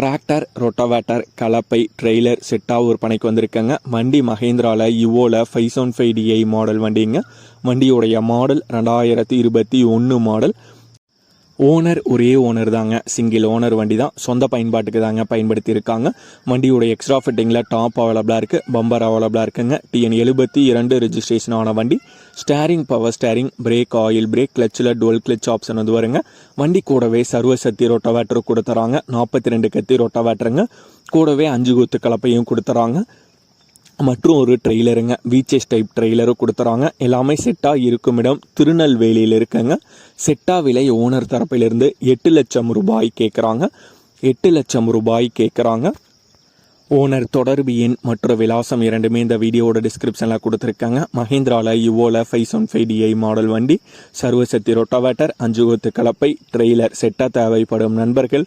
Tractor rotavator கலப்பை trailer செட்டாக விற்பனைக்கு வந்திருக்காங்க. வண்டி மஹேந்திராவில் யுவோவில் five seven five DI model வண்டிங்க. வண்டியுடைய மாடல் ரெண்டாயிரத்தி இருபத்தி ஒன்று மாடல் ஓனர் ஒரே ஓனர் தாங்க. சிங்கிள் ஓனர் வண்டி தான் சொந்த பயன்பாட்டுக்கு தாங்க பயன்படுத்தி இருக்காங்க வண்டியோட எக்ஸ்ட்ரா ஃபிட்டிங்கில் டாப் அவைலபிளாக இருக்குது பம்பர் அவைலபிளாக இருக்குங்க. டிஎன் எழுபத்தி இரண்டு ரிஜிஸ்ட்ரேஷன் ஆன வண்டி. Steering power steering brake oil brake கிளச்சில் dual clutch option வந்து வருங்க. வண்டி கூடவே சர்வ சக்தி ரொட்டவேட்டர் கொடுத்துறாங்க. நாற்பத்தி ரெண்டு கத்தி ரொட்டவேட்டருங்க கூடவே அஞ்சு குத்து கலப்பையும் கொடுத்துறாங்க. மற்றும் ஒரு ட்ரெய்லருங்க. வீச்சஸ் டைப் ட்ரெய்லரும் கொடுத்துறாங்க. எல்லாமே செட்டாக இருக்கும் இடம். திருநெல்வேலியில் இருக்குங்க. செட்டா விலை ஓனர் தரப்பிலிருந்து எட்டு லட்சம் ரூபாய் கேட்குறாங்க எட்டு லட்சம் ரூபாய் கேட்குறாங்க ஓனர் தொடர்பு எண் மற்றும் விலாசம் இரண்டுமே இந்த வீடியோவோட டிஸ்கிரிப்ஷனில் கொடுத்துருக்காங்க. மஹேந்திராவில் யுவோவில் five one five DI model வண்டி சர்வசக்தி ரொட்டோவேட்டர் அஞ்சு கொத்து கலப்பை ட்ரெய்லர் செட்டாக தேவைப்படும் நண்பர்கள்.